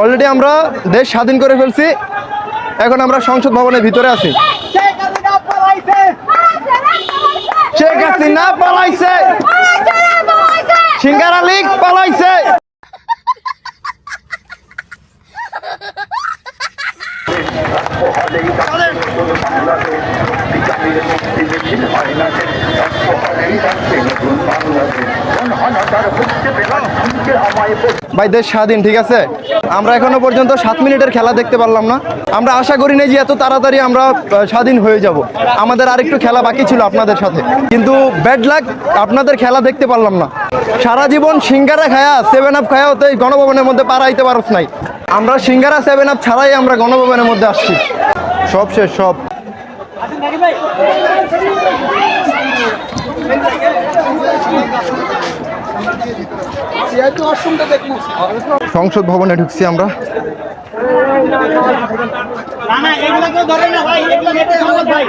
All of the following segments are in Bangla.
অলরেডি আমরা দেশ স্বাধীন করে ফেলছি। এখন আমরা সংসদ ভবনের ভিতরে আছি। শেখ হাসিনা পালাইছে। সিঙ্গারা লীগ পালাইছে। ভাই দেশ স্বাধীন, ঠিক আছে? আমরা এখনও পর্যন্ত সাত মিনিটের খেলা দেখতে পারলাম না। আমরা আশা করি না যে এত তাড়াতাড়ি আমরা স্বাধীন হয়ে যাব। আমাদের আরেকটু খেলা বাকি ছিল আপনাদের সাথে। কিন্তু ব্যাড লাক আপনাদের খেলা দেখতে পারলাম না। সারা জীবন সিঙ্গারা খায়া সেভেন আপ খায়া তো এই গণভবনের মধ্যে পারাইতে পারস নাই। আমরা সিঙ্গারা সেভেন আপ ছাড়াই আমরা গণভবনের মধ্যে আসছি। সব শেষ, সব। সংসদ ভবনে ঢুকছি আমরা। না না এগুলো ধরে না ভাই এগুলো ভাই।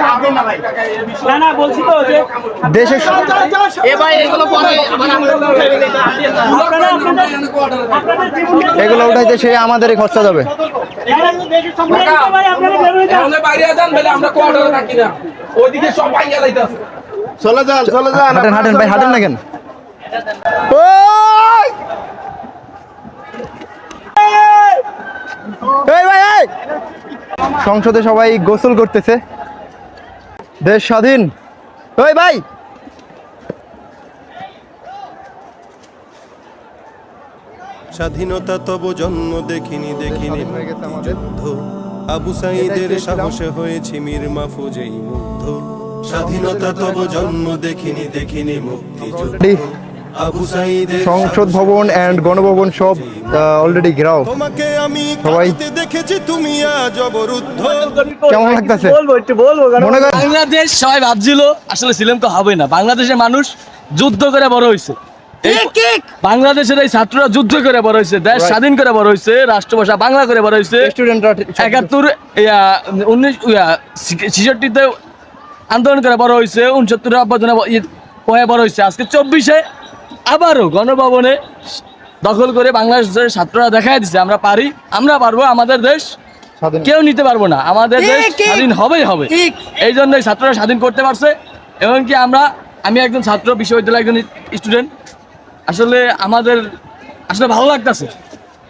ভাববেন না না না বলছি তো যে দেশের এগুলো উঠাইতে সে আমাদেরই খরচা যাবে। আমাদের চলে যান চলে যান। হাঁটেন হাঁটেন ভাই হাঁটেন না কেন? ওই! সংসদে সবাই গোসল করতেছে। দেশ স্বাধীন। ওই ভাই! স্বাধীনতা তব জন্ম দেখিনি দেখিনি। যুদ্ধ। আবু সাইদের। সাহসে হয়েছি মীর মাহফুজেই মুগ্ধ। স্বাধীনতা তব জন্ম দেখিনি দেখিনি সাইদের সংসদ ভবন এন্ড গণভবন সব অলরেডি ঘেরাও। তোমাকে আমি সবাই- দেখেছি তুমি আজ অবরুদ্ধ। কেমন লাগতেছে? বলব একটু বলব মনে করেন বাংলাদেশ সবাই ভাবছিল আসলে শ্রীলঙ্কা হবে না। বাংলাদেশের মানুষ যুদ্ধ করে বড় হয়েছে বাংলাদেশের এই ছাত্ররা যুদ্ধ করে বড় হয়েছে দেশ স্বাধীন করে বড় হয়েছে রাষ্ট্রভাষা বাংলা করে বড় হয়েছে স্টুডেন্টরা একাত্তর উনিশ ছিষট্টিতে আন্দোলন করে বড় হয়েছে উনসত্তর আব্বাজনে পয়ে বড় হয়েছে আজকে চব্বিশে আবারও গণভবনে দখল করে বাংলাদেশের ছাত্ররা দেখাই দিচ্ছে আমরা পারি আমরা পারব আমাদের দেশ স্বাধীন। কেউ নিতে পারব না আমাদের দেশ স্বাধীন হবেই হবে। এই জন্যই ছাত্ররা স্বাধীন করতে পারছে এবং কি আমরা আমি একজন ছাত্র বিশ্ববিদ্যালয় একজন স্টুডেন্ট আসলে আমাদের আসলে ভালো লাগতেছে।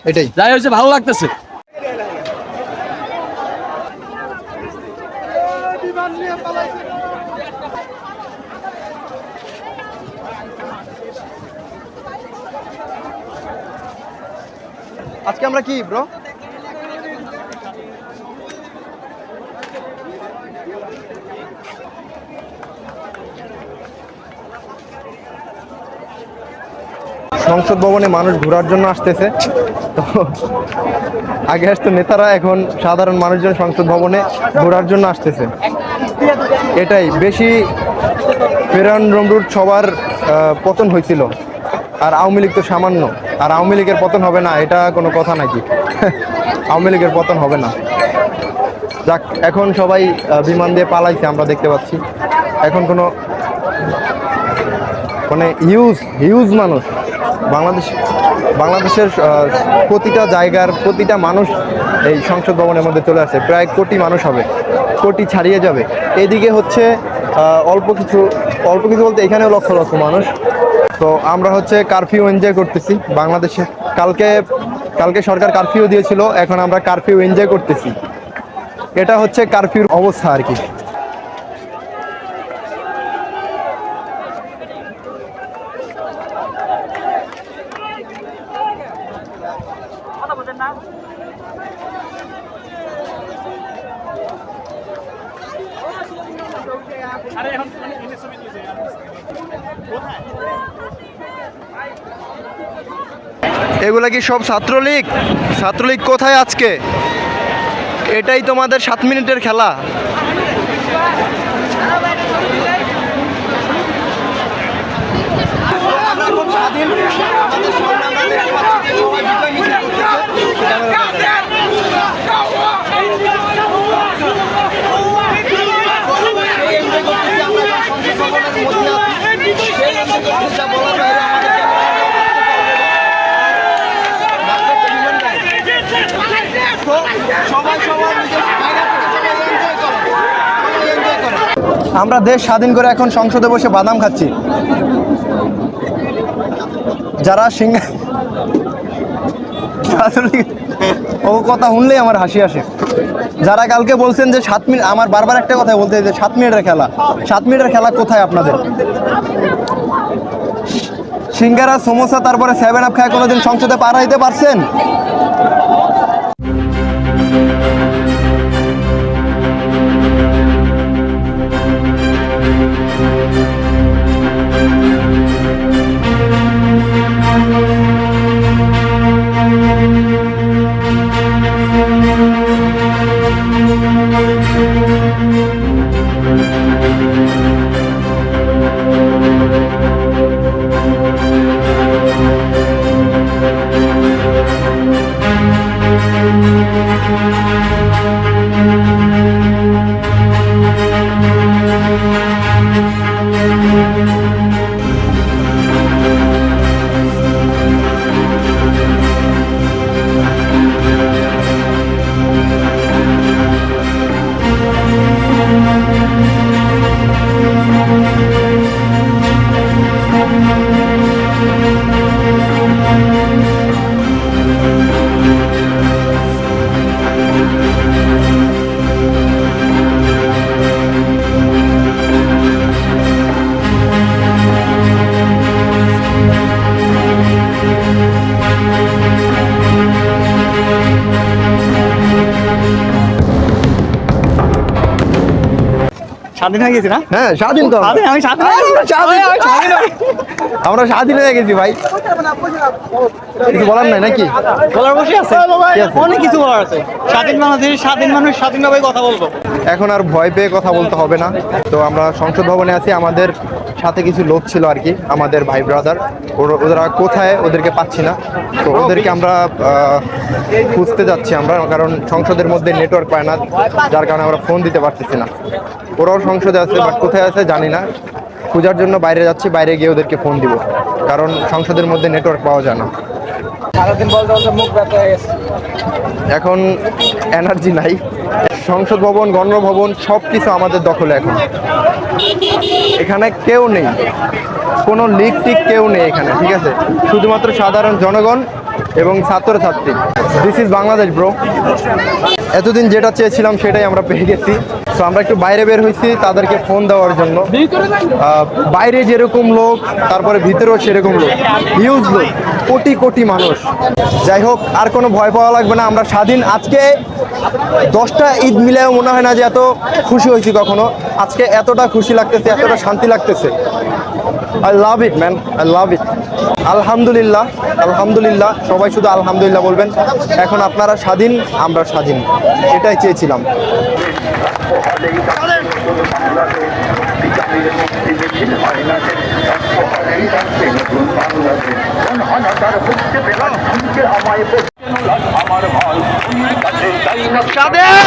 এটাই। যাই হয়েছে ভালো লাগতেছে। আজকে আমরা কি ব্রো সংসদ ভবনে মানুষ ঘোরার জন্য আসতেছে। তো আগে আসতো নেতারা, এখন সাধারণ মানুষজন সংসদ ভবনে ঘোরার জন্য আসতেছে। এটাই, বেশি ফেরান রমরুট সবার পতন হয়েছিল। আর আওয়ামী লীগ তো সামান্য। আর আওয়ামী লীগের পতন হবে না, এটা কোনো কথা নাকি? আওয়ামী লীগের পতন হবে না। যাক, এখন সবাই বিমান দিয়ে পালাইছে, আমরা দেখতে পাচ্ছি। এখন কোনো মানে হিউজ হিউজ মানুষ। বাংলাদেশ, বাংলাদেশের প্রতিটা জায়গার প্রতিটা মানুষ এই সংসদ ভবনের মধ্যে চলে আসে। প্রায় কোটি মানুষ হবে, কোটি ছাড়িয়ে যাবে। এদিকে হচ্ছে অল্প কিছু অল্প কিছু বলতে এখানেও লক্ষ লক্ষ মানুষ। তো আমরা হচ্ছে কারফিউ এনজয় করতেছি। বাংলাদেশে কালকে কালকে সরকার কারফিউ দিয়েছিল, এখন আমরা কারফিউ এনজয় করতেছি। এটা হচ্ছে কারফিউর অবস্থা আর কি আরে এখন মানে এনে ছবি দিয়েছে কোথায় এগুলা কি সব ছাত্রলীগ? ছাত্রলীগ কোথায় আজকে? এটাই তোমাদের সাত মিনিটের খেলা। আমরা দেশ স্বাধীন করে এখন সংসদে বসে বাদাম খাচ্ছি। যারা ও কথা শুনলেই আমার হাসি আসে। যারা কালকে বলছেন যে সাত মিনিট আমার বারবার একটা কথা বলতে যে সাত মিনিটের খেলা। সাত মিনিটের খেলা কোথায় আপনাদের? সিঙ্গারা, সমোসা, তারপরে সেভেন আপ খায় কোনোদিন সংসদে পার হইতে পারছেন? স্বাধীন হয়ে গেছি না হ্যাঁ স্বাধীন তো আমি স্বাধীন। আমি স্বাধীন। আমরা স্বাধীন হয়ে গেছি ভাই কিছু বলার নাই নাকি? বলার বসে আছে। অনেক কিছু বলার আছে। স্বাধীন স্বাধীন মানুষ স্বাধীনভাবে কথা বলব। এখন আর ভয় পেয়ে কথা বলতে হবে না। তো আমরা সংসদ ভবনে আছি। আমাদের সাথে কিছু লোক ছিল আর কি আমাদের ভাই ব্রাদার ওরা কোথায় ওদেরকে পাচ্ছি না। তো ওদেরকে আমরা খুঁজতে যাচ্ছি আমরা কারণ সংসদের মধ্যে নেটওয়ার্ক পায় না যার কারণে আমরা ফোন দিতে পারতেছি না। ওরাও সংসদে আছে বাট কোথায় আছে জানি না। খোঁজার জন্য বাইরে যাচ্ছি বাইরে গিয়ে ওদেরকে ফোন দিব। কারণ সংসদের মধ্যে নেটওয়ার্ক পাওয়া যায় না। এখন এনার্জি নাই। সংসদ ভবন, গণভবন সব কিছু আমাদের দখলে এখন। এখানে কেউ নেই। কোনো লিগ টিক কেউ নেই এখানে, ঠিক আছে? শুধুমাত্র সাধারণ জনগণ এবং ছাত্রছাত্রী। দিস ইজ বাংলাদেশ ব্রো এতদিন যেটা চেয়েছিলাম সেটাই আমরা পেয়ে গেছি। তো আমরা একটু বাইরে বের হয়েছি তাদেরকে ফোন দেওয়ার জন্য। বাইরে যেরকম লোক, তারপরে ভিতরেও সেরকম লোক। হিউজ লোক, কোটি কোটি মানুষ। যাই হোক, আর কোনো ভয় পাওয়া লাগবে না। আমরা স্বাধীন। আজকে দশটা ঈদ মিলেও মনে হয় না যে এত খুশি হয়েছি কখনো। আজকে এতটা খুশি লাগতেছে, এতটা শান্তি লাগতেছে। I love it man I love it আলহামদুলিল্লাহ আলহামদুলিল্লাহ সবাই শুধু আলহামদুলিল্লাহ বলবেন। এখন আপনারা স্বাধীন আমরা স্বাধীন। এটাই চেয়েছিলাম। স্বাধীন।